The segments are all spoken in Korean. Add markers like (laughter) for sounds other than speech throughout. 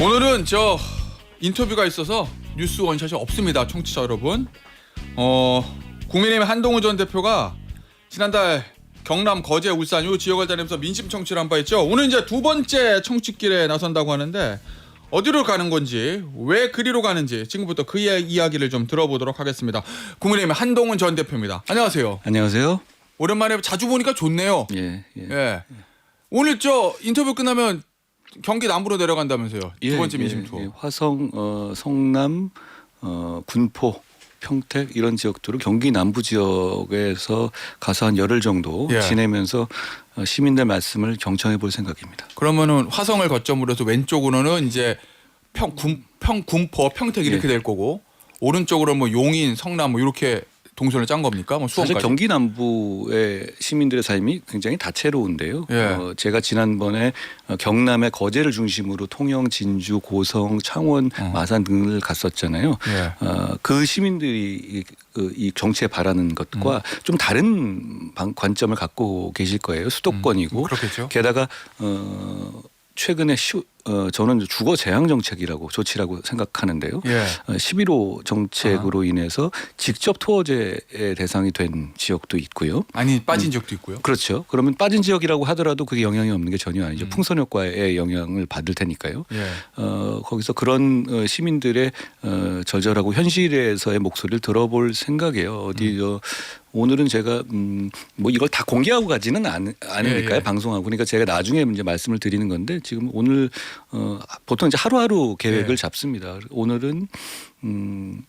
오늘은 저 인터뷰가 있어서 뉴스 원샷이 없습니다, 청취자 여러분. 어, 국민의힘 한동훈 전 대표가 지난달 경남, 거제, 울산 요 지역을 다니면서 민심 청취를 한 바 있죠. 오늘 이제 두 번째 청취길에 나선다고 하는데 어디로 가는 건지, 왜 그리로 가는지 지금부터 그 이야- 이야기를 좀 들어보도록 하겠습니다. 국민의힘 한동훈 전 대표입니다. 안녕하세요. 안녕하세요. 오랜만에 자주 보니까 좋네요. 예, 예. 예. 오늘 저 인터뷰 끝나면 경기 남부로 내려간다면서요. 두 예, 번째 예, 민심 투어. 예. 화성, 어, 성남, 어, 군포, 평택 이런 지역들을 경기 남부 지역에서 가서 한 열흘 정도 예. 지내면서 어, 시민들 말씀을 경청해 볼 생각입니다. 그러면은 화성을 거점으로 해서 왼쪽으로는 이제 평, 군, 평 군포, 평택 이렇게 예. 될 거고 오른쪽으로 뭐 용인, 성남 뭐 이렇게 동선을 짠 겁니까? 뭐 사실 수원까지. 경기 남부의 시민들의 삶이 굉장히 다채로운데요. 예. 어, 제가 지난번에 어, 경남의 거제를 중심으로 통영, 진주, 고성, 창원, 어. 마산 등을 갔었잖아요. 예. 어, 그 시민들이 이, 그, 이 정치에 바라는 것과 음. 좀 다른 방- 관점을 갖고 계실 거예요. 수도권이고 그렇겠죠. 게다가 어, 최근에 슈, 어, 저는 주거 재앙 정책이라고 조치라고 생각하는데요. 예. 어, 11호 정책으로 인해서 직접 토어제의 대상이 된 지역도 있고요. 아니 빠진 적도 있고요. 그렇죠. 그러면 빠진 지역이라고 하더라도 그게 영향이 없는 게 전혀 아니죠. 음. 풍선 효과의 영향을 받을 테니까요. 예. 어, 거기서 그런 어, 시민들의 어, 절절하고 현실에서의 목소리를 들어볼 생각이에요. 어디 음. 저 오늘은 제가 음, 뭐 이걸 다 공개하고 가지는 않, 않으니까요. 예, 예. 방송하고 그러니까 제가 나중에 이제 말씀을 드리는 건데 지금 오늘 어, 보통 이제 하루하루 계획을 예. 잡습니다. 오늘은 음,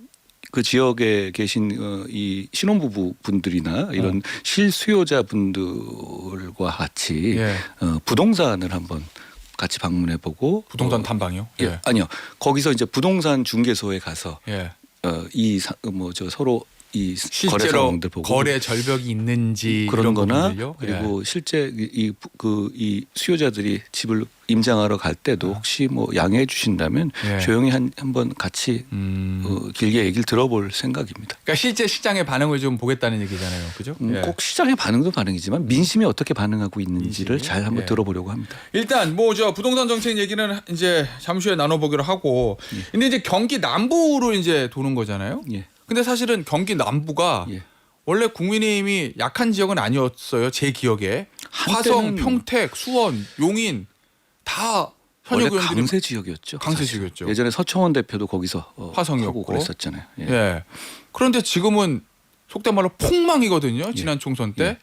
그 지역에 계신 어, 이 신혼부부 분들이나 이런 실수요자 분들과 같이 예. 어, 부동산을 한번 같이 방문해 보고 부동산 어, 탐방이요. 예. 예. 아니요 거기서 이제 부동산 중개소에 가서 예. 어, 이뭐 저 서로 이 거래 실제로 상황들 보고 거래 절벽이 있는지 그런 거나 부분들요. 그리고 실제 이그 이 수요자들이 집을 임장하러 갈 때도 혹시 뭐 양해해 주신다면 아. 예. 조용히 한 한번 같이 예. 음. 어, 길게 얘기를 들어볼 생각입니다. 그러니까 실제 시장의 반응을 좀 보겠다는 얘기잖아요. 그죠? 음, 예. 꼭 시장의 반응도 반응이지만 민심이 어떻게 반응하고 있는지를 민심이? 잘 한번 예. 들어보려고 합니다. 일단 뭐 저 부동산 정책 얘기는 이제 잠시 후에 나눠보기로 하고 예. 근데 이제 경기 남부로 이제 도는 거잖아요. 예. 근데 사실은 경기 남부가 예. 원래 국민의힘이 약한 지역은 아니었어요. 제 기억에 화성, 평택, 수원, 용인 다 원래 현역 의원들이 강세 지역이었죠. 강세 사실. 지역이었죠. 예전에 서청원 대표도 거기서 어, 화성이었고. 하고 그랬었잖아요. 예. 예. 그런데 지금은 속된 말로 폭망이거든요. 지난 총선 때. 예.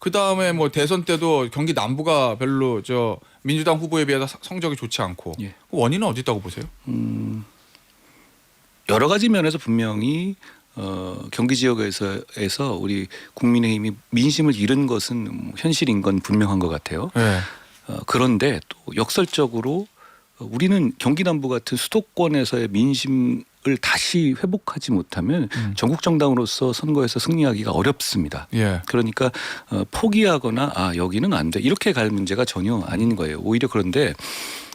그 다음에 뭐 대선 때도 경기 남부가 별로 저 민주당 후보에 비해서 사- 성적이 좋지 않고 예. 그 원인은 어디 있다고 보세요? 음, 여러 가지 면에서 분명히 어, 경기 지역에서 에서 우리 국민의힘이 민심을 잃은 것은 뭐 현실인 건 분명한 것 같아요. 예. 어, 그런데 또 역설적으로 어, 우리는 경기 남부 같은 수도권에서의 민심을 다시 회복하지 못하면 음. 전국 정당으로서 선거에서 승리하기가 어렵습니다. 예. 그러니까 어, 포기하거나 아 여기는 안 돼 이렇게 갈 문제가 전혀 아닌 거예요. 오히려 그런데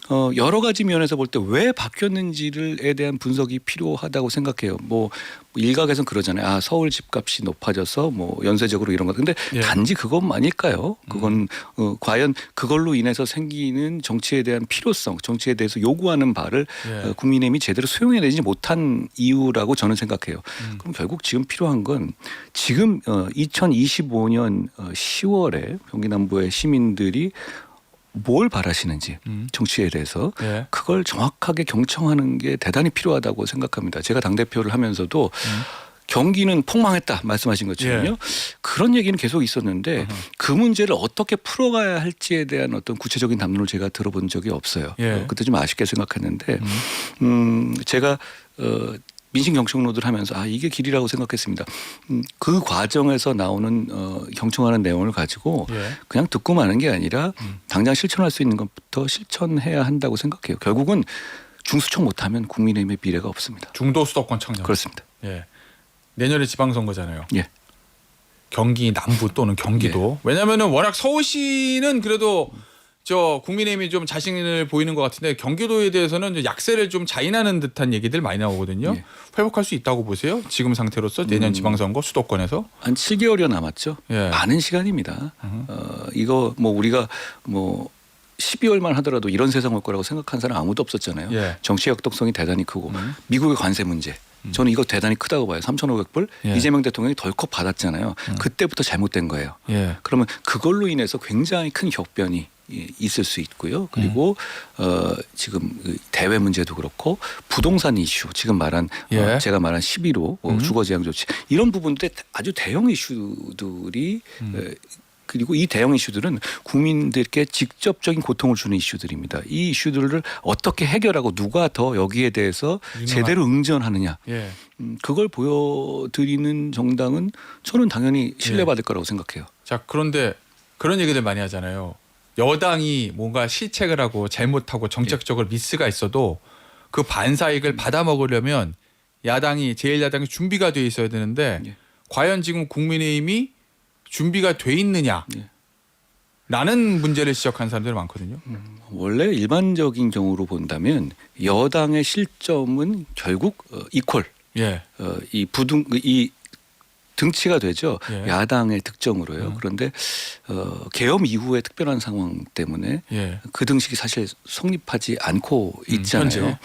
어, 여러 가지 면에서 볼 때 왜 바뀌었는지를에 대한 분석이 필요하다고 생각해요. 뭐 일각에서는 그러잖아요. 아 서울 집값이 높아져서 뭐 연쇄적으로 이런 거. 근데 예. 단지 그것만일까요? 그건 어, 과연 그걸로 인해서 생기는 정치에 대한 필요성, 정치에 대해서 요구하는 바를 예. 어, 국민의힘이 제대로 수용해내지 못한 이유라고 저는 생각해요. 음. 그럼 결국 지금 필요한 건 지금 어, 2025년 어, 10월에 경기 남부의 시민들이 뭘 바라시는지 음. 정치에 대해서 예. 그걸 정확하게 경청하는 게 대단히 필요하다고 생각합니다. 제가 당 대표를 하면서도 음. 경기는 폭망했다 말씀하신 것처럼요. 예. 그런 얘기는 계속 있었는데 어허. 그 문제를 어떻게 풀어가야 할지에 대한 어떤 구체적인 담론을 제가 들어본 적이 없어요. 예. 어, 그때 좀 아쉽게 생각했는데 음. 음, 제가 어, 민심 경청로드를 하면서 아 이게 길이라고 생각했습니다. 음, 그 과정에서 나오는 어, 경청하는 내용을 가지고 예. 그냥 듣고 마는 게 아니라 음. 당장 실천할 수 있는 것부터 실천해야 한다고 생각해요. 결국은 중수청 못하면 국민의힘의 미래가 없습니다. 중도 수도권 청년. 그렇습니다. 예. 내년에 지방선거잖아요. 예. 경기 남부 또는 경기도. 왜냐면은 워낙 서울시는 그래도 저 국민의힘이 좀 자신을 보이는 것 같은데 경기도에 대해서는 약세를 좀 자인하는 듯한 얘기들 많이 나오거든요. 예. 회복할 수 있다고 보세요? 지금 상태로서 내년 음. 지방선거 수도권에서. 한 7개월여 남았죠. 예. 많은 시간입니다. 음. 어, 이거 뭐 우리가 뭐 12월만 하더라도 이런 세상 올 거라고 생각한 사람 아무도 없었잖아요. 예. 정치 역독성이 대단히 크고 음. 미국의 관세 문제. 저는 이거 대단히 크다고 봐요. 3,500불 예. 이재명 대통령이 덜컥 받았잖아요. 그때부터 잘못된 거예요. 예. 그러면 그걸로 인해서 굉장히 큰 격변이 이- 있을 수 있고요. 그리고 음. 어 지금 그 대외 문제도 그렇고 부동산 이슈 지금 말한 예. 어, 제가 말한 11호 어, 음. 주거 제한 조치 이런 부분들 아주 대형 이슈들이 음. 에, 그리고 이 대형 이슈들은 국민들께 직접적인 고통을 주는 이슈들입니다. 이 이슈들을 어떻게 해결하고 누가 더 여기에 대해서 유능한- 제대로 응전하느냐 예. 음, 그걸 보여드리는 정당은 저는 당연히 신뢰받을 거라고 생각해요. 자 그런데 그런 얘기들 많이 하잖아요. 여당이 뭔가 실책을 하고 잘못하고 정책적으로 미스가 있어도 그 반사익을 받아 먹으려면 야당이 제1야당이 준비가 돼 있어야 되는데 예. 과연 지금 국민의힘이 준비가 돼 있느냐? 예. 라는 문제를 지적하는 사람들이 많거든요. 원래 일반적인 경우로 본다면 여당의 실점은 결국 어, 이퀄 예. 어, 이 부등 이 등치가 되죠 예. 야당의 득점으로요. 음. 그런데 어, 계엄 이후의 특별한 상황 때문에 예. 그 등식이 사실 성립하지 않고 있잖아요. 현재.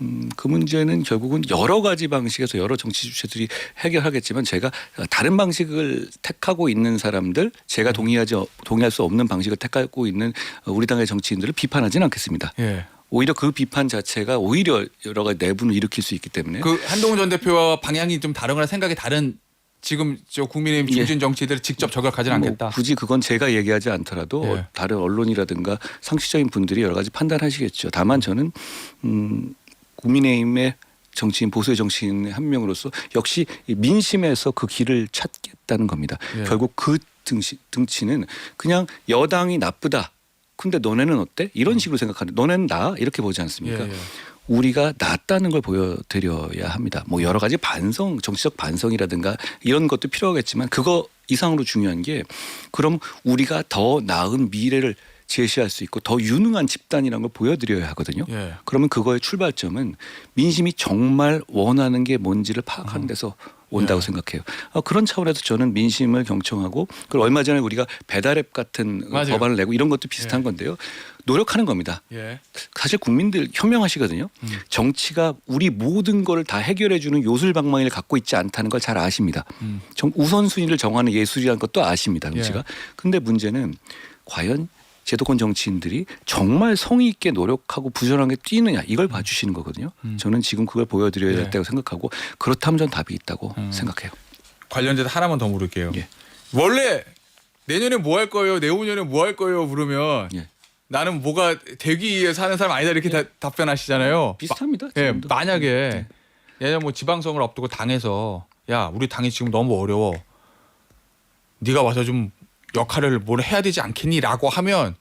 음, 그 문제는 결국은 여러 가지 방식에서 여러 정치 주체들이 해결하겠지만 제가 다른 방식을 택하고 있는 사람들, 제가 동의하지 동의할 수 없는 방식을 택하고 있는 우리 당의 정치인들을 비판하지는 않겠습니다. 예. 오히려 그 비판 자체가 오히려 여러 가지 내분을 일으킬 수 있기 때문에 그 한동훈 전 대표와 방향이 좀 다른 거나 생각이 다른 지금 저 국민의힘 예. 중진 정치들을 직접 저격하지는 뭐 않겠다. 굳이 그건 제가 얘기하지 않더라도 예. 다른 언론이라든가 상식적인 분들이 여러 가지 판단하시겠죠. 다만 저는 음, 국민의힘의 정치인 보수의 정치인 한 명으로서 역시 이 민심에서 그 길을 찾겠다는 겁니다. 예. 결국 그 등치, 등치는 그냥 여당이 나쁘다. 근데 너네는 어때? 이런 식으로 생각하는 너네는 나 이렇게 보지 않습니까? 예, 예. 우리가 낫다는 걸 보여드려야 합니다. 뭐 여러 가지 반성, 정치적 반성이라든가 이런 것도 필요하겠지만 그거 이상으로 중요한 게 그럼 우리가 더 나은 미래를 제시할 수 있고 더 유능한 집단이라는 걸 보여드려야 하거든요. 예. 그러면 그거의 출발점은 민심이 정말 원하는 게 뭔지를 파악하는 데서 온다고 예. 생각해요. 어, 그런 차원에서 저는 민심을 경청하고 그리고 얼마 전에 우리가 배달앱 같은 맞아요. 법안을 내고 이런 것도 비슷한 예. 건데요. 노력하는 겁니다. 예. 사실 국민들 현명하시거든요. 음. 정치가 우리 모든 거를 다 해결해 주는 요술방망이를 갖고 있지 않다는 걸 잘 아십니다. 음. 정, 우선순위를 정하는 예술이라는 것도 아십니다. 정치가. 예. 근데 문제는 과연 제도권 정치인들이 정말 성의 있게 노력하고 부지런하게 뛰느냐 이걸 봐주시는 거거든요. 음. 저는 지금 그걸 보여드려야 예. 된다고 생각하고 그렇다면 전 답이 있다고 음. 생각해요. 관련돼서 하나만 더 물을게요. 예. 원래 내년에 뭐 할 거예요? 내후년에 뭐 할 거예요? 물으면 예. 나는 뭐가 위해서 하는 사람 아니다 이렇게 다, 답변하시잖아요. 비슷합니다. 예. 만약에 네. 예전 뭐 지방선거를 앞두고 당에서 야 우리 당이 지금 너무 어려워. 네가 와서 좀 역할을 뭘 해야 되지 않겠니라고 하면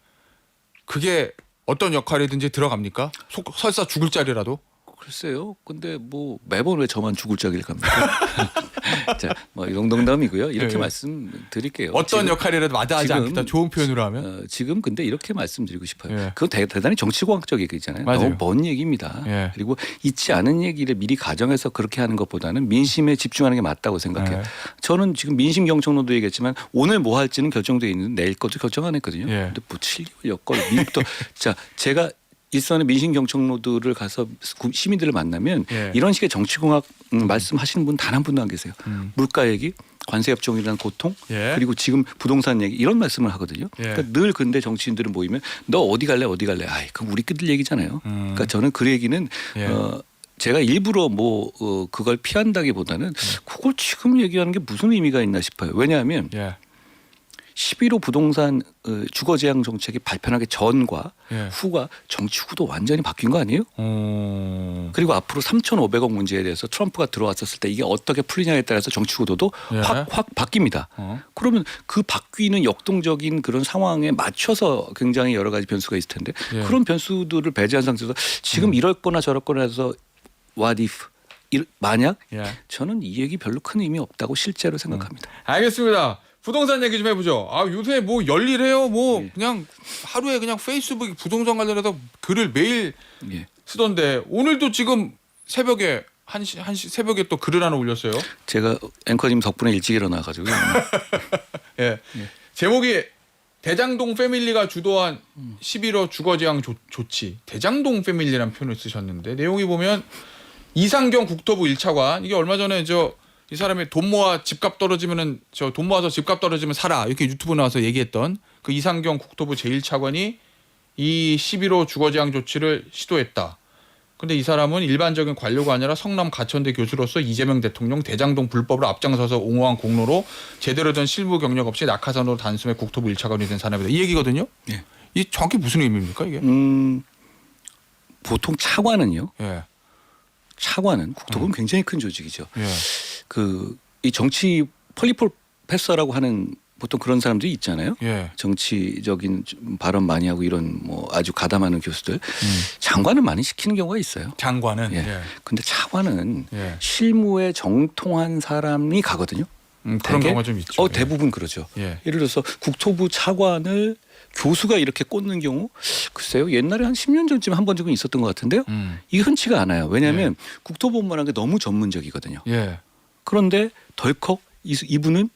그게 어떤 역할이든지 들어갑니까? 속, 설사 죽을 자리라도. 글쎄요. 근데 뭐 매번 왜 저만 죽을 짝일 겁니까? (laughs) (laughs) 자, 뭐 농담이고요. 이렇게 예. 말씀드릴게요. 어떤 지금- 역할이라도 마다하지 지금- 않겠다. 좋은 표현으로 하면. 어, 지금 근데 이렇게 말씀드리고 싶어요. 예. 그건 대, 단히 정치공학적 얘기잖아요. 맞아요. 너무 먼 얘기입니다. 예. 그리고 있지 않은 얘기를 미리 가정해서 그렇게 하는 것보다는 민심에 집중하는 게 맞다고 생각해요. 예. 저는 지금 민심 경청로도 얘기했지만 오늘 뭐 할지는 결정돼 있는 내일 것도 결정 안 했거든요. 예. 근데 뭐 7개월 여건 미국도 (laughs) 자 제가 일선의 민심 경청로들을 가서 구- 시민들을 만나면 예. 이런 식의 정치공학 음, 말씀하시는 분 단 한 분도 안 계세요. 음. 물가 얘기, 관세 협정이라는 고통, 예. 그리고 지금 부동산 얘기 이런 말씀을 하거든요. 예. 그러니까 늘 근데 정치인들은 모이면 너 어디 갈래 어디 갈래. 아이 그럼 우리끼리 얘기잖아요. 음. 그러니까 저는 그 얘기는 예. 어 제가 일부러 뭐 어, 그걸 피한다기보다는 네. 그걸 지금 얘기하는 게 무슨 의미가 있나 싶어요. 왜냐하면 예. 11호 부동산 어, 주거 제한 정책이 발표하기 전과 예. 후가 정치 구도 완전히 바뀐 거 아니에요? 어. 그리고 앞으로 3,500억 문제에 대해서 트럼프가 들어왔었을 때 이게 어떻게 풀리냐에 따라서 정치 구도도 예. 확확 바뀝니다. 어. 그러면 그 바뀌는 역동적인 그런 상황에 맞춰서 굉장히 여러 가지 변수가 있을 텐데 예. 그런 변수들을 배제한 상태에서 지금 이럴 거나 저럴 거나 해서 what if 일- 만약 예. 저는 이 얘기 별로 큰 의미 없다고 실제로 생각합니다. 알겠습니다. 부동산 얘기 좀 해보죠. 아 요새 뭐 열일해요. 뭐 예. 그냥 하루에 그냥 페이스북 부동산 관련해서 글을 매일 예. 쓰던데 오늘도 지금 새벽에 한시 한시 새벽에 또 글을 하나 올렸어요. 제가 앵커님 덕분에 일찍 일어나가지고 (laughs) 예. 제목이 대장동 패밀리가 주도한 11호 주거 제한 조, 조치. 대장동 패밀리라는 표현을 쓰셨는데 내용이 보면 이상경 국토부 1차관 이게 얼마 전에 저 이 사람이 돈 모아 집값 떨어지면은 저 돈 모아서 집값 떨어지면 살아 이렇게 유튜브 나와서 얘기했던 그 이상경 국토부 제1차관이 이 11호 주거 제한 조치를 시도했다. 근데 이 사람은 일반적인 관료가 아니라 성남 가천대 교수로서 이재명 대통령 대장동 불법으로 앞장서서 옹호한 공로로 제대로 된 실무 경력 없이 낙하산으로 단숨에 국토부 1차관이 된 사람이다. 이 얘기거든요. 예. 이 정확히 무슨 의미입니까 이게? 음, 보통 차관은요. 예. 차관은 국토부는 굉장히 큰 조직이죠. 예. 그 이 정치 폴리폴패서라고 하는 보통 그런 사람들이 있잖아요. 예. 정치적인 좀 발언 많이 하고 이런 뭐 아주 가담하는 교수들 음. 장관을 많이 시키는 경우가 있어요. 장관은 예. 예. 근데 차관은 예. 실무에 정통한 사람이 가거든요. 음, 그런 되게? 경우가 좀 있죠. 어 대부분 그러죠. 예. 예를 들어서 국토부 차관을 교수가 이렇게 꽂는 경우 글쎄요 옛날에 한 10년 전쯤 한 번 정도 있었던 것 같은데요. 음. 이게 흔치가 않아요. 왜냐하면 국토부문한 게 너무 전문적이거든요. 예. 그런데 덜컥 이, 이분은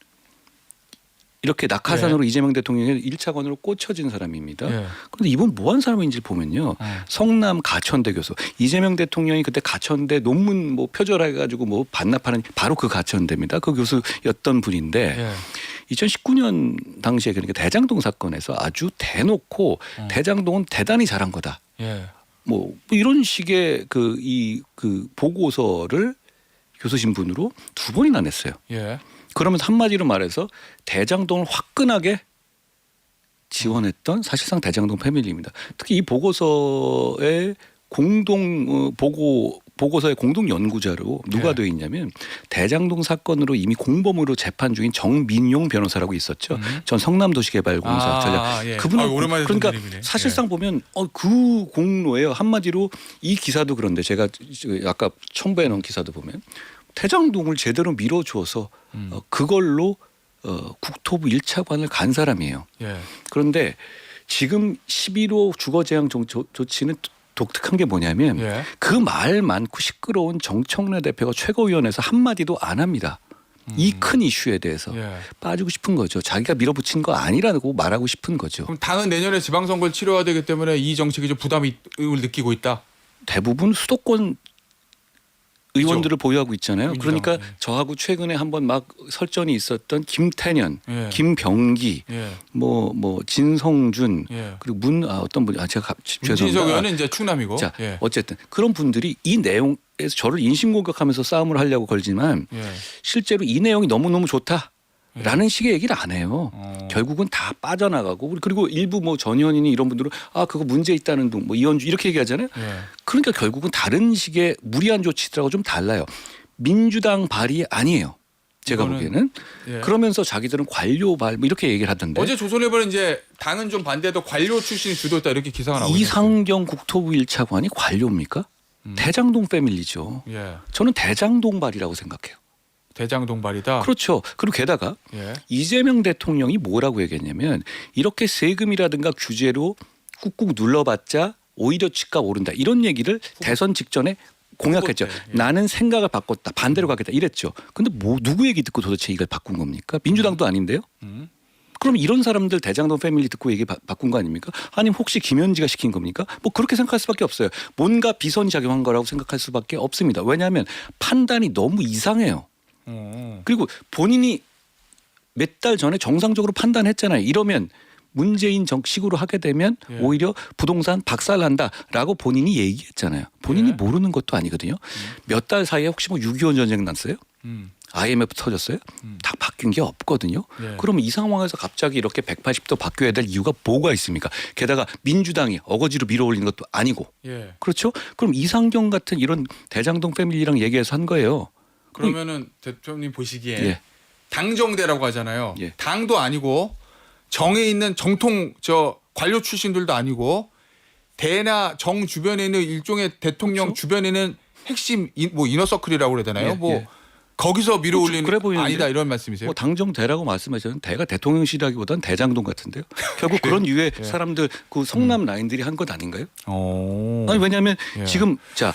이렇게 낙하산으로 이재명 대통령의 1차관으로 꽂혀진 사람입니다. 예. 그런데 이분 뭐 한 사람인지 보면요. 어. 성남 가천대 교수 이재명 대통령이 그때 가천대 논문 뭐 표절해 가지고 뭐 반납하는 바로 그 가천대입니다. 그 교수였던 분인데 예. 2019년 당시에 그러니까 대장동 사건에서 아주 대놓고 어. 대장동은 대단히 잘한 거다. 예. 뭐 이런 식의 그이그 보고서를 교수 신분으로 두 번이나 냈어요. 예. 그러면서 한마디로 말해서 대장동을 화끈하게 지원했던 사실상 대장동 패밀리입니다. 특히 이 보고서의 공동 어, 보고 보고서의 공동 연구자로 누가 예. 되어 있냐면 대장동 사건으로 이미 공범으로 재판 중인 정민용 변호사라고 있었죠. 음. 전 성남도시개발공사 아, 전략 예. 그분은 아, 오랜만에 듣는 그러니까. 사실상 보면 어, 그 공로예요. 한마디로 이 기사도 그런데 제가 아까 첨부해 놓은 기사도 보면 대장동을 제대로 밀어주어서 음. 어, 그걸로 어, 국토부 1차관을 간 사람이에요. 예. 그런데 지금 11호 주거 제한 조치는 독특한 게 뭐냐면 예. 그 말 많고 시끄러운 정청래 대표가 최고위원회에서 한 마디도 안 합니다. 이큰 이슈에 대해서 예. 빠지고 싶은 거죠. 자기가 밀어붙인 거 아니라고 말하고 싶은 거죠. 그럼 당은 내년에 지방선거를 치러야 되기 때문에 이 정책이 좀 부담을 느끼고 있다. 대부분 수도권 의원들을 보유하고 있잖아요. 민주당, 그러니까 예. 저하고 최근에 한번 막 설전이 있었던 김태년, 예. 김병기, 예. 뭐 뭐 진성준 예. 그리고 문 아, 어떤 분이 아 제가 갑- 문진석 죄송합니다. 의원은 이제 충남이고. 자 예. 어쨌든 그런 분들이 이 내용에서 저를 인신 공격하면서 싸움을 하려고 걸지만 예. 실제로 이 내용이 너무 너무 좋다 라는 식의 얘기를 안 해요. 어. 결국은 다 빠져나가고 그리고 일부 뭐 전현인이 이런 분들은 아 그거 문제 있다는 둥뭐 이현주 이렇게 얘기하잖아요. 예. 그러니까 결국은 다른 식의 무리한 조치들하고 좀 달라요. 민주당 발이 아니에요. 제가 이거는- 보기에는 예. 그러면서 자기들은 관료 발뭐 이렇게 얘기를 하던데 어제 조선일보는 이제 당은 좀 반대해도 관료 출신이 주도했다 이렇게 기사가 나오고 이상경 국토부 1차관이 관료입니까? 음. 대장동 패밀리죠. 예. 저는 대장동 발이라고 생각해요. 대장 동 발이다. 그렇죠. 그리고 게다가 예. 이재명 대통령이 뭐라고 얘기했냐면 이렇게 세금이라든가 규제로 꾹꾹 눌러봤자 오히려 집값 오른다 이런 얘기를 대선 직전에 공약했죠. 예. 나는 생각을 바꿨다 반대로 가겠다 이랬죠. 근데 뭐 누구 얘기 듣고 도대체 이걸 바꾼 겁니까? 민주당도 아닌데요. 음. 그럼 이런 사람들 대장동 패밀리 듣고 얘기 바, 바꾼 거 아닙니까? 아니면 혹시 김현지가 시킨 겁니까? 뭐 그렇게 생각할 수밖에 없어요. 뭔가 비선이 작용한 거라고 생각할 수밖에 없습니다. 왜냐하면 판단이 너무 이상해요. 어. 그리고 본인이 몇 달 전에 정상적으로 판단했잖아요. 이러면 문재인 정식으로 하게 되면 예. 오히려 부동산 박살난다라고 본인이 얘기했잖아요. 본인이 예. 모르는 것도 아니거든요. 몇달 사이에 혹시 뭐 6.25 전쟁 났어요? 음. IMF 터졌어요? 음. 다 바뀐 게 없거든요. 예. 그러면 이 상황에서 갑자기 이렇게 180도 바뀌어야 될 이유가 뭐가 있습니까? 게다가 민주당이 어거지로 밀어올리는 것도 아니고 예. 그렇죠? 그럼 이상경 같은 이런 대장동 패밀리랑 얘기해서 한 거예요. 그러면은 대표님 보시기에 예. 당정대라고 하잖아요. 예. 당도 아니고 정에 있는 정통 저 관료 출신들도 아니고 대나 정 주변에 있는 일종의 대통령 그렇죠. 주변에 있는 핵심 인, 뭐 이너서클이라고 그래야 되나요? 예, 뭐 예. 거기서 밀어올리는 그래 보이는데? 아니다 이런 말씀이세요? 뭐 당정 대라고 말씀하셨는 대가 대통령실이라기보다는 대장동 같은데요. (laughs) 결국 그런 유의 예. 사람들 그 성남 라인들이 한 것 아닌가요? 어. 아니 왜냐하면 예. 지금 자.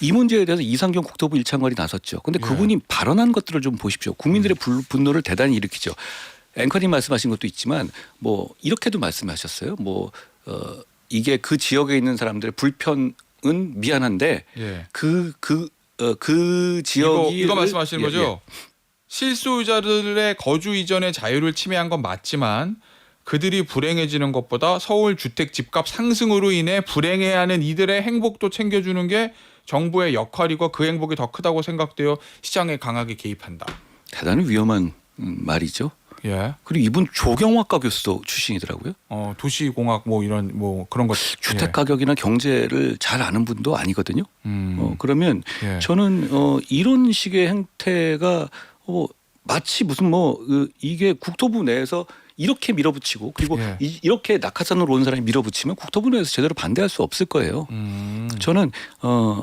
이 문제에 대해서 이상경 국토부 일차관이 나섰죠. 근데 예. 그분이 발언한 것들을 좀 보십시오. 국민들의 불- 분노를 대단히 일으키죠. 앵커님 말씀하신 것도 있지만 뭐 이렇게도 말씀하셨어요. 뭐 어, 이게 그 지역에 있는 사람들의 불편은 미안한데 예. 그그 어, 그 이거, 지역이 이거 말씀하시는 예, 거죠? 실소유자들의 거주 이전의 자유를 침해한 건 맞지만 그들이 불행해지는 것보다 서울 주택 집값 상승으로 인해 불행해야 하는 이들의 행복도 챙겨주는 게 정부의 역할이고 그 행복이 더 크다고 생각되어 시장에 강하게 개입한다. 대단히 위험한 음, 말이죠. 예. 그리고 이분 조경학과 교수 출신이더라고요. 어, 도시공학 뭐 이런 뭐 그런 것 주택 가격이나 경제를 잘 아는 분도 아니거든요. 예. 음. 어, 그러면 예. 저는 어, 이런 식의 행태가 어, 마치 무슨 뭐 으, 이게 국토부 내에서 이렇게 밀어붙이고 그리고 예. 이, 이렇게 낙하산으로 온 사람이 밀어붙이면 국토부 내에서 제대로 반대할 수 없을 거예요. 음. 저는 어,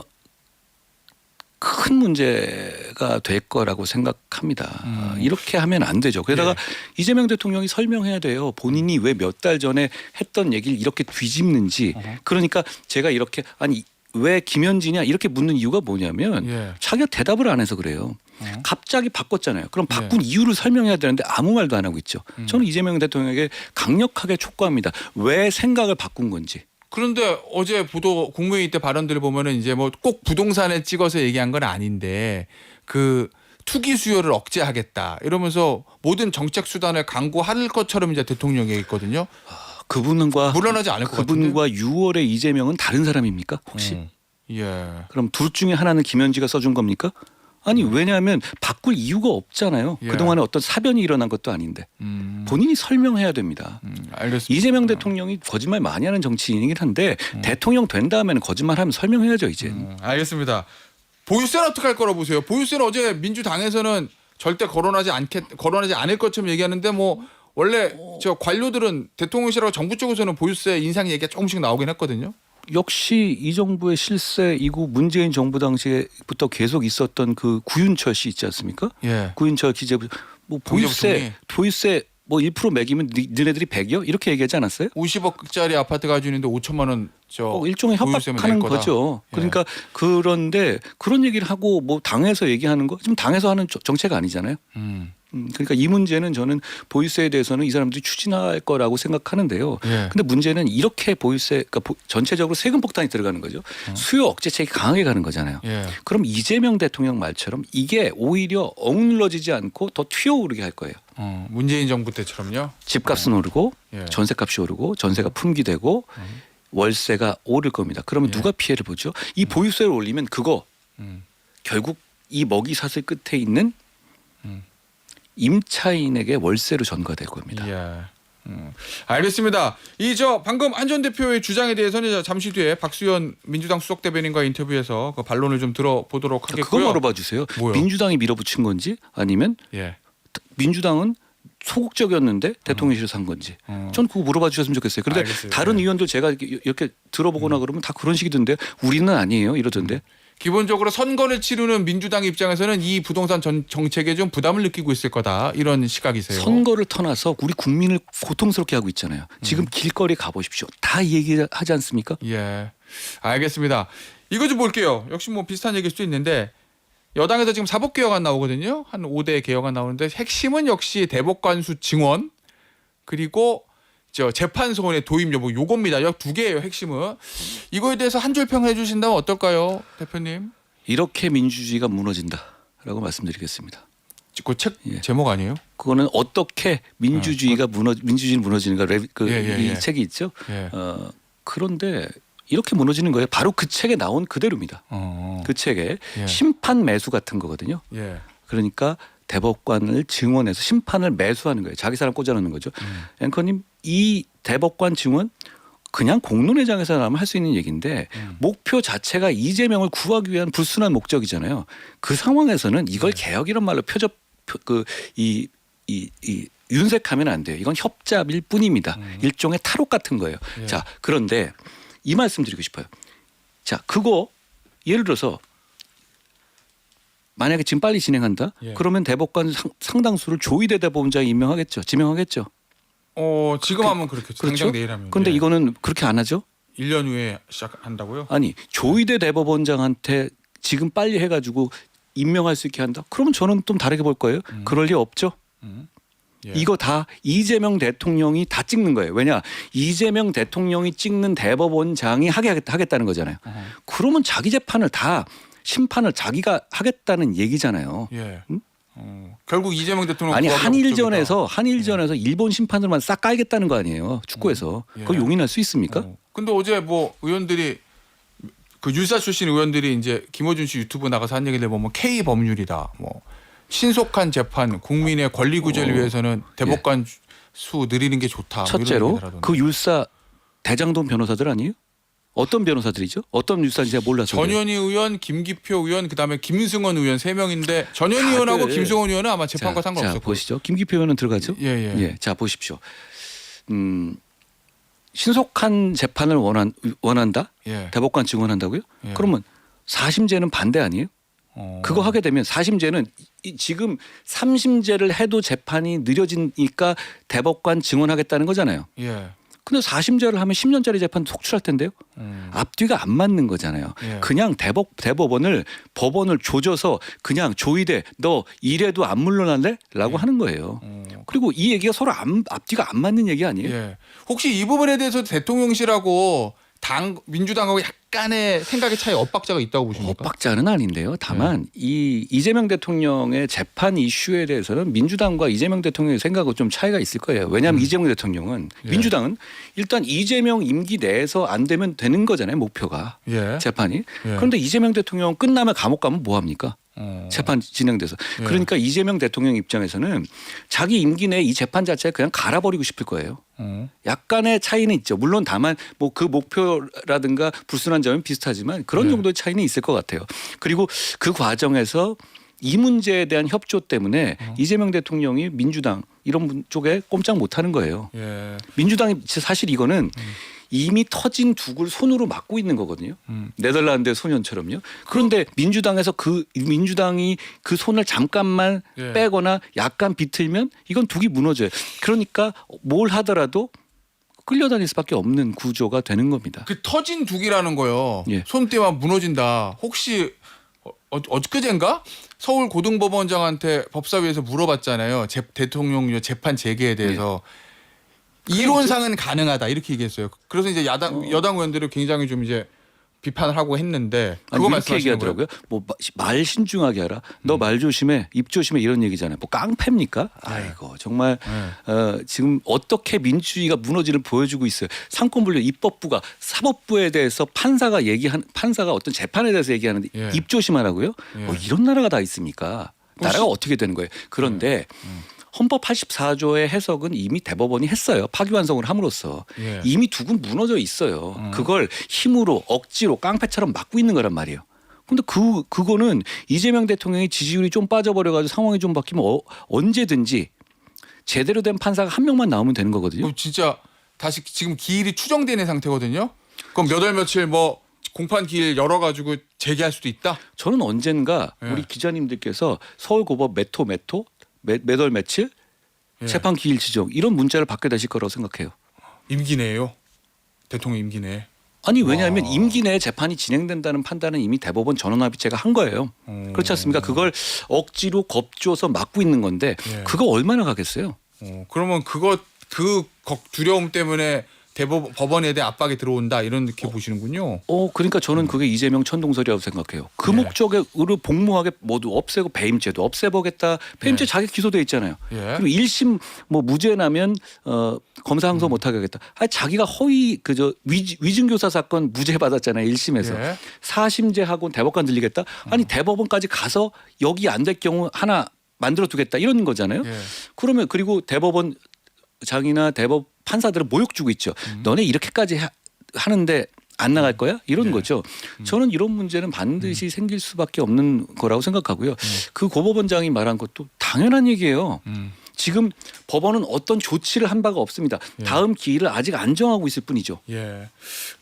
큰 문제가 될 거라고 생각합니다. 음. 이렇게 하면 안 되죠. 게다가 예. 이재명 대통령이 설명해야 돼요. 본인이 왜 몇 달 전에 했던 얘기를 이렇게 뒤집는지. 어허. 그러니까 제가 이렇게 아니 왜 김현지냐 이렇게 묻는 이유가 뭐냐면 예. 자기가 대답을 안 해서 그래요. 어. 갑자기 바꿨잖아요. 그럼 네. 바꾼 이유를 설명해야 되는데 아무 말도 안 하고 있죠. 음. 저는 이재명 대통령에게 강력하게 촉구합니다. 왜 생각을 바꾼 건지. 그런데 어제 보도 국무회의 때 발언들을 보면은 이제 뭐 꼭 부동산에 찍어서 얘기한 건 아닌데 그 투기 수요를 억제하겠다 이러면서 모든 정책 수단을 강구할 것처럼 이제 대통령이 얘기했거든요. 그분과 물러나지 않을 것 같은데. 그분과 6월의 이재명은 다른 사람입니까? 혹시? 음. 예. 그럼 둘 중에 하나는 김현지가 써준 겁니까? 아니 왜냐하면 바꿀 이유가 없잖아요. 예. 그동안에 어떤 사변이 일어난 것도 아닌데 음. 본인이 설명해야 됩니다. 음, 알겠습니다. 이재명 대통령이 거짓말 많이 하는 정치인이긴 한데 대통령 된 다음에는 거짓말하면 설명해야죠 이제. 음, 알겠습니다. 보유세는 어떻게 할 거라 보세요? 보유세는 어제 민주당에서는 절대 거론하지 않겠 거론하지 않을 것처럼 얘기하는데 뭐 원래 저 관료들은 대통령실하고 정부 쪽에서는 보유세 인상 얘기가 조금씩 나오긴 했거든요. 역시 이 정부의 실세이고 문재인 정부 당시에부터 계속 있었던 그 구윤철 씨 있지 않습니까? 예. 구윤철 기재부 뭐. 보유세 보유세 뭐 1% 매기면 니- 너네들이 100이요? 이렇게 얘기하지 않았어요? 50억짜리 아파트 가지고 있는데 5천만 원 저 어, 일종의 협박하는. 거죠. 예. 그러니까 그런데 그런 얘기를 하고 뭐 당에서 얘기하는 거 지금 당에서 하는 저- 정책 아니잖아요. 음. 음, 그러니까 이 문제는 저는 보유세에 대해서는 이 사람들이 추진할 거라고 생각하는데요. 예. 근데 문제는 이렇게 보유세 그러니까 보- 전체적으로 세금 폭탄이 들어가는 거죠. 수요 억제책이 강하게 가는 거잖아요. 예. 그럼 이재명 대통령 말처럼 이게 오히려 억눌러지지 않고 더 튀어오르게 할 거예요. 어, 문재인 정부 때처럼요. 집값은 오르고 예. 전세값이 오르고 전세가 품귀되고 월세가 오를 겁니다. 그러면 예. 누가 피해를 보죠? 이 보유세를 올리면 그거 음. 결국 이 먹이 사슬 끝에 있는 음. 임차인에게 월세로 전가될 겁니다. 예. 음. 알겠습니다. 이 저 방금 한 전 대표의 주장에 대해서는 잠시 뒤에 박수현 민주당 수석 대변인과 인터뷰에서 그 반론을 좀 들어보도록 자, 그거 하겠고요. 물어봐 주세요. 뭐요? 민주당이 밀어붙인 건지 아니면 예. 민주당은 소극적이었는데 대통령실에서 한 건지. 어. 전 그거 물어봐 주셨으면 좋겠어요. 그런데 알겠어요. 다른 네. 음. 의원들 제가 이렇게, 이렇게 들어보거나 그러면 다 그런 식이던데 우리는 아니에요 이러던데. 기본적으로 선거를 치르는 민주당 입장에서는 이 부동산 전, 정책에 좀 부담을 느끼고 있을 거다 이런 시각이세요. 선거를 터나서 우리 국민을 고통스럽게 하고 있잖아요. 음. 지금 길거리 가보십시오. 다 얘기하지 않습니까? 예. 알겠습니다. 이거 좀 볼게요. 역시 뭐 비슷한 얘기일 수도 있는데 여당에서 지금 사법 개혁안 나오거든요. 한 5대 개혁안 나오는데 핵심은 역시 대법관수 증원 그리고 저 재판 소원의 도입 여부 요겁니다. 두 개예요, 핵심은. 이거에 대해서 한 줄 평해 주신다면 어떨까요, 대표님? 이렇게 민주주의가 무너진다라고 말씀드리겠습니다. 그책 예. 제목 아니에요? 그거는 어떻게 민주주의가 무너 민주주의 무너지는가 레- 그 예, 예, 이 예. 책이 있죠. 예. 어, 그런데 이렇게 무너지는 거예요. 바로 그 책에 나온 그대로입니다. 어. 그 책에 예. 심판 매수 같은 거거든요. 예. 그러니까 대법관을 증원해서 심판을 매수하는 거예요. 자기 사람 꽂아놓는 거죠. 음. 앵커님 이 대법관 증원 그냥 공론회장에서 나면 할 수 있는 얘기인데 음. 목표 자체가 이재명을 구하기 위한 불순한 목적이잖아요. 그 상황에서는 이걸 네. 개혁이란 말로 표적 그이 이, 이 윤색하면 안 돼요. 이건 협잡일 뿐입니다. 음. 일종의 탈옥 같은 거예요. 예. 자 그런데 이 말씀 드리고 싶어요. 자 그거 예를 들어서 만약에 지금 빨리 진행한다. 예. 그러면 대법관 상, 상당수를 조희대 대법원장이 임명하겠죠. 지명하겠죠. 어, 지금 그- 하면 그렇겠죠. 그렇죠? 당장 내일 하면. 그런데 예. 이거는 그렇게 안 하죠. 1년 후에 시작한다고요? 아니 조희대 대법원장한테 지금 빨리 해가지고 임명할 수 있게 한다. 그러면 저는 좀 다르게 볼 거예요. 음. 그럴 리 없죠. 음. 예. 이거 다 이재명 대통령이 다 찍는 거예요. 왜냐 이재명 대통령이 찍는 대법원장이 하게 하겠- 하겠다는 거잖아요. 어허. 그러면 자기 재판을 다 심판을 자기가 하겠다는 얘기잖아요. 예. 음? 어, 결국 이재명 대통령 아니 한일전에서 한일전에서 일본 심판들만 싹 깔겠다는 거 아니에요 축구에서 음. 예. 그거 용인할 수 있습니까? 어. 근데 어제 뭐 의원들이 그 율사 출신 의원들이 이제 김어준 씨 유튜브 나가서 한 얘기를 보면 K 법률이다. 뭐 신속한 재판, 국민의 권리 구제를 어. 위해서는 대법관 수 늘리는 게 좋다. 뭐 첫째로. 그 율사 대장동 변호사들 아니에요? 어떤 변호사들이죠? 어떤 제가 몰라서. 전현희 의원, 김기표 의원, 그다음에 김승원 의원 세 명인데 전현희 다들- 의원하고 김승원 의원은 아마 재판과 자, 거예요. 보시죠. 김기표 의원은 들어가죠? 예, 예. 예, 자 보십시오. 음, 신속한 재판을 원한 원한다? 예. 대법관 증언한다고요? 예. 그러면 사심제는 반대 아니에요? 어. 그거 하게 되면 사심제는 이- 지금 삼심제를 해도 재판이 느려지니까 대법관 증언하겠다는 거잖아요. 예. 근데 사심제를 하면 10년짜리 재판 속출할 텐데요. 음. 앞뒤가 안 맞는 거잖아요. 예. 그냥 대법 대법원을 법원을 조져서 그냥 조이대 너 이래도 안 물러날래?라고 예. 하는 거예요. 어. 그리고 이 얘기가 서로 안, 앞뒤가 안 맞는 얘기 아니에요? 예. 혹시 이 부분에 대해서 대통령실하고 당 민주당하고 약간 의 생각의 차이 엇박자가 있다고 보십니까? 엇박자는 아닌데요. 다만 네. 이 이재명 대통령의 재판 이슈에 대해서는 민주당과 이재명 대통령의 생각은 좀 차이가 있을 거예요. 왜냐하면 이재명 대통령은 음. 예. 민주당은 일단 이재명 임기 내에서 안 되면 되는 거잖아요. 목표가 예. 재판이. 예. 그런데 이재명 대통령 끝나면 감옥 가면 뭐 합니까? 어. 재판 진행돼서 예. 그러니까 이재명 대통령 입장에서는 자기 임기 내에 이 재판 자체 그냥 갈아버리고 싶을 거예요. 어. 약간의 차이는 있죠. 물론 다만 뭐 그 목표라든가 불순한 점은 비슷하지만 그런 네. 정도의 차이는 있을 것 같아요. 그리고 그 과정에서 이 문제에 대한 협조 때문에 어. 이재명 대통령이 민주당 이런 분 쪽에 꼼짝 못하는 거예요. 예. 민주당이 사실 이거는 이미 터진 북을 손으로 막고 있는 거거든요. 음. 네덜란드 소년처럼요. 그런데 민주당에서 그 민주당이 그 손을 잠깐만 예. 빼거나 약간 비틀면 이건 북이 무너져요. 그러니까 뭘 하더라도 끌려다닐 수밖에 없는 구조가 되는 겁니다. 그 터진 둑이라는 거요. 예. 손때만 무너진다. 혹시 어, 어, 엊그젠가 서울 고등법원장한테 법사위에서 물어봤잖아요. 재, 대통령 재판 재개에 대해서 이론상은 가능하다 이렇게 얘기했어요. 그래서 이제 야당 여당 의원들이 굉장히 좀 이제 비판을 하고 했는데 그거 아니, 이렇게 말씀하시는 거예요? 음. 얘기하더라고요. 뭐 말 신중하게 하라. 너 말 조심해. 입 조심해 이런 얘기잖아요. 뭐 깡패입니까? 아이고 정말 네. 어, 지금 어떻게 민주주의가 무너지를 보여주고 있어요. 상권분류 입법부가 사법부에 대해서 판사가 얘기한 판사가 어떤 재판에 대해서 얘기하는데 예. 입 조심하라고요? 예. 뭐 이런 나라가 다 있습니까? 뭐 나라가 시- 어떻게 되는 거예요? 그런데 음. 헌법 84조의 해석은 이미 대법원이 했어요. 파기환송을 함으로써 예. 이미 두근 무너져 있어요. 음. 그걸 힘으로 억지로 깡패처럼 막고 있는 거란 말이에요. 근데 그 그거는 이재명 대통령이 지지율이 좀 빠져버려 가지고 상황이 좀 바뀌면 어, 언제든지 제대로 된 판사가 한 명만 나오면 되는 거거든요. 그럼 진짜 다시 지금 기일이 추정되는 상태거든요. 그럼 몇 월 며칠 뭐 공판 기일 열어가지고 재개할 수도 있다. 저는 언젠가 예. 우리 기자님들께서 서울고법 메토 메토 몇월 며칠 예. 재판 기일 지정 이런 문자를 받게 되실 거라고 생각해요. 임기 내에요. 대통령 임기 내에. 아니 왜냐하면 와. 임기 내에 재판이 진행된다는 판단은 이미 대법원 전원합의체가 한 거예요. 어. 그렇지 않습니까? 그걸 억지로 겁줘서 막고 있는 건데 예. 그거 얼마나 가겠어요? 어, 그러면 그거 그 걱- 두려움 때문에 대법 법원에 대해 압박이 들어온다 이런 이렇게 보시는군요. 어 그러니까 저는 그게 이재명 천동설이라고 생각해요. 그 예. 목적으로 복무하게 모두 없애고 배임죄도 없애보겠다. 배임죄 예. 자기 기소돼 있잖아요. 예. 그리고 1심 뭐 무죄 나면 어 검사 항소 못 하게 하겠다. 아 자기가 허위 그저 위증교사 사건 무죄 받았잖아요. 1심에서. 예. 사심제하고 대법관 들리겠다. 아니 대법원까지 가서 여기 안 될 경우 하나 만들어 두겠다 이런 거잖아요. 예. 그러면 그리고 대법원 장이나 대법 판사들은 모욕 주고 있죠. 너네 이렇게까지 하, 하는데 안 나갈 거야? 이런 네. 거죠. 저는 이런 문제는 반드시 생길 수밖에 없는 거라고 생각하고요. 그 고법원장이 말한 것도 당연한 얘기예요. 음. 지금 법원은 어떤 조치를 한 바가 없습니다. 예. 다음 기일을 아직 안 정하고 있을 뿐이죠. 예.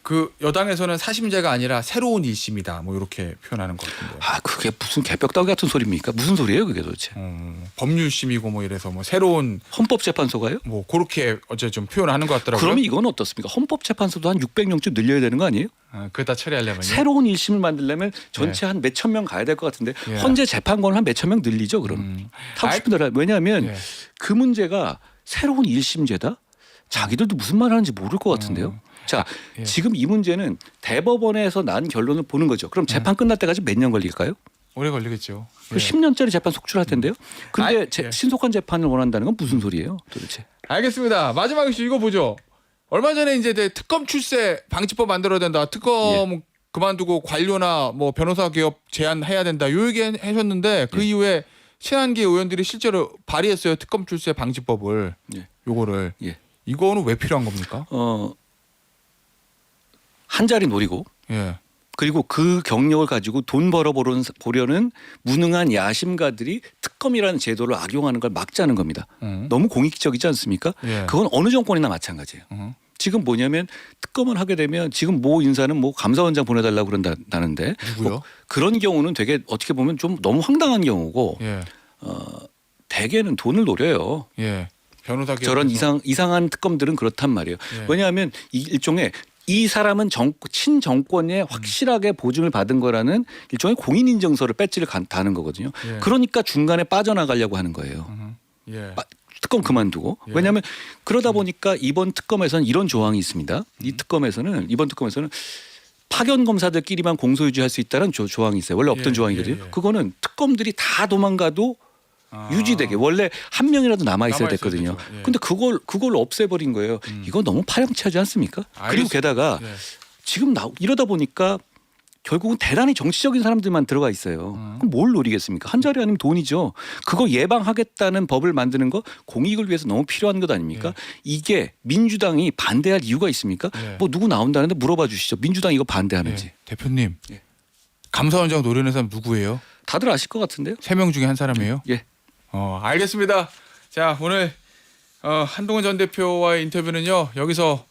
그 여당에서는 사심제가 아니라 새로운 일심이다. 뭐 이렇게 표현하는 것 같은데. 아 그게 무슨 개벽다구 같은 소리입니까? 무슨 소리예요 그게 도대체? 어, 법률심이고 뭐 이래서 뭐 새로운 헌법재판소가요? 뭐 그렇게 어제 좀 표현하는 것 같더라고요. 그러면 이건 어떻습니까? 헌법재판소도 한 600명쯤 늘려야 되는 거 아니에요? 아, 그다 처리하려면요. 새로운 일심을 만들려면 전체 한 몇 천 명 가야 될 것 같은데 예. 헌재 재판관을 한 몇 천 명 늘리죠 그럼 음. 알- 싶은 대로 하- 왜냐하면 예. 그 문제가 새로운 1심제다? 자기들도 무슨 말 하는지 모를 것 같은데요. 자, 예. 지금 이 문제는 대법원에서 난 결론을 보는 거죠. 그럼 재판 끝날 때까지 몇 년 걸릴까요? 오래 걸리겠죠. 그 10년짜리 재판 속출할 텐데요. 근데 아이, 제- 예. 신속한 재판을 원한다는 건 무슨 소리예요, 도대체? 알겠습니다. 마지막 이슈 이거 보죠. 얼마 전에 이제 네, 특검 출세 방지법 만들어야 된다. 특검 예. 그만두고 관료나 뭐 변호사 개업 제한해야 된다. 요 얘기 하셨는데 그 예. 이후에 친한계 의원들이 실제로 발의했어요. 특검 출세 방지법을. 예. 요거를. 예. 이거는 왜 필요한 겁니까? 어, 한 자리 노리고 예. 그리고 그 경력을 가지고 돈 벌어 보려는, 보려는 무능한 야심가들이 특검이라는 제도를 악용하는 걸 막자는 겁니다. 음. 너무 공익적이지 않습니까? 예. 그건 어느 정권이나 마찬가지예요. 음. 지금 뭐냐면 특검을 하게 되면 지금 모 인사는 뭐 감사원장 보내달라고 그런다는데 누구요? 뭐 그런 경우는 되게 어떻게 보면 좀 너무 황당한 경우고 예. 어, 대개는 돈을 노려요. 예. 변호사. 저런 이상 이상한 특검들은 그렇단 말이에요. 예. 왜냐하면 이 일종의 이 사람은 정, 친정권에 확실하게 보증을 받은 거라는 일종의 공인 인증서를 배지를 다는 거거든요. 예. 그러니까 중간에 빠져나가려고 하는 거예요. 음. 예. 빠- 특검 그만두고 예. 왜냐하면 그러다 보니까 이번 특검에서는 이런 조항이 있습니다. 이 특검에서는 이번 특검에서는 파견 검사들끼리만 공소유지할 수 있다는 조, 조항이 있어요. 원래 없던 예, 조항이거든요. 예, 예. 그거는 특검들이 다 도망가도 아. 유지되게 원래 한 명이라도 남아 있어야 됐거든요. 예. 근데 그걸 그걸 없애버린 거예요. 음. 이거 너무 파렴치하지 않습니까? 그리고 알겠습니다. 게다가 예. 지금 나, 이러다 보니까 결국은 대단히 정치적인 사람들만 들어가 있어요. 음. 그럼 뭘 노리겠습니까? 한 자리 아니면 돈이죠. 그거 예방하겠다는 법을 만드는 거 공익을 위해서 너무 필요한 것 아닙니까? 예. 이게 민주당이 반대할 이유가 있습니까? 예. 뭐 누구 나온다는데 물어봐 주시죠. 민주당 이거 반대하는지. 예. 대표님. 예. 감사원장 노리는 사람 누구예요? 다들 아실 것 같은데요. 세 명 중에 한 사람이에요? 예. 어, 알겠습니다. 자, 오늘 어, 한동훈 전 대표와의 인터뷰는요. 여기서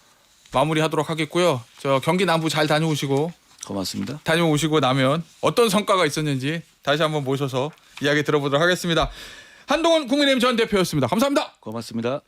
마무리하도록 하겠고요. 저 경기 남부 잘 다녀오시고 고맙습니다. 다녀오시고 나면 어떤 성과가 있었는지 다시 한번 모셔서 이야기 들어보도록 하겠습니다. 한동훈 국민의힘 전 대표였습니다. 감사합니다. 고맙습니다.